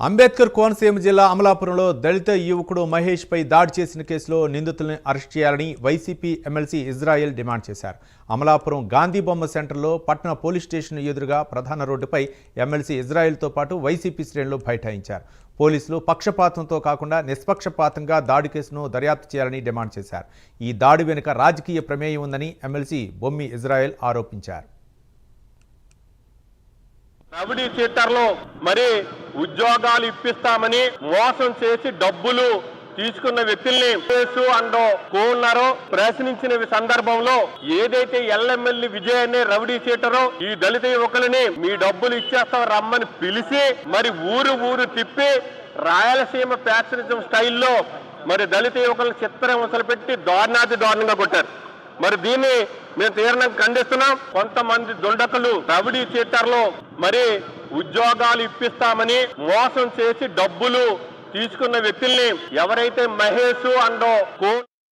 అంబేద్కర్ కోనసీమ జిల్లా అమలాపురంలో దళిత యువకుడు మహేష్పై దాడి చేసిన కేసులో నిందితులను అరెస్ట్ చేయాలని వైసీపీ ఎమ్మెల్సీ ఇజ్రాయెల్ డిమాండ్ చేశారు. అమలాపురం గాంధీ బొమ్మ సెంటర్లో పట్టణ పోలీస్ స్టేషన్ ఎదురుగా ప్రధాన రోడ్డుపై ఎమ్మెల్సీ ఇజ్రాయెల్తో పాటు వైసీపీ శ్రేణులు బైఠాయించారు. పోలీసులు పక్షపాతంతో కాకుండా నిష్పక్షపాతంగా దాడి కేసును దర్యాప్తు చేయాలని డిమాండ్ చేశారు. ఈ దాడి వెనుక రాజకీయ ప్రమేయం ఉందని ఎమ్మెల్సీ బొమ్మి ఇజ్రాయెల్ ఆరోపించారు. రవిడీ చీటర్లు మరి ఉద్యోగాలు ఇప్పిస్తామని మోసం చేసి డబ్బులు తీసుకున్న వ్యక్తుల్ని కేసు అండ్ కోన్నారో. ప్రశ్నించిన సందర్భంలో ఏదైతే ఎల్ఎంఎల్ విజయ్ అనే రౌడీ చీటరో ఈ దళిత యువకులని మీ డబ్బులు ఇచ్చేస్తాం రమ్మని పిలిచి మరి ఊరు ఊరు తిప్పి రాయలసీమ ప్యాచరిజం స్టైల్లో మరి దళిత యువకులను చిత్రహింసలు పెట్టి దారుణాది దారుణంగా కొట్టారు. మరి దీన్ని మేము తీవ్రంగా ఖండిస్తున్నాం. కొంతమంది దుండకులు రవిడీ చీటర్లు మరి ఉద్యోగాలు ఇప్పిస్తామని మోసం చేసి డబ్బులు తీసుకున్న వ్యక్తుల్ని ఎవరైతే మహేష్ అండో కో